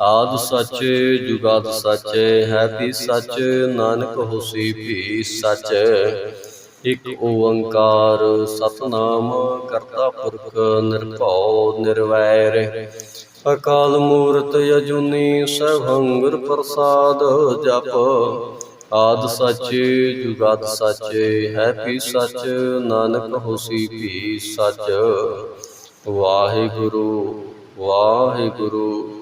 ਆਦ ਸੱਚ, ਜੁਗਾਦ ਸੱਚ ਹੈ ਵੀ ਸੱਚ, ਨਾਨਕ ਹੋਸੀ ਭੀ ਸੱਚ। ਇਕ ਓੰਕਾਰ ਸਤਨਾਮ, ਕਰਤਾ ਪੁਰਖ ਨਿਰਭਉ ਨਿਰਵੈਰ। ਅਕਾਲ ਮੂਰਤ ਅਜੂਨੀ, ਸਭੰ ਪ੍ਰਸਾਦ ਜਪ। ਆਦ ਸੱਚ, ਜੁਗਾਦ ਸੱਚ ਹੈ ਵੀ ਸੱਚ, ਨਾਨਕ ਹੋਸੀ ਵੀ ਸੱਚ। ਵਾਹਿਗੁਰੂ ਵਾਹਿਗੁਰੂ।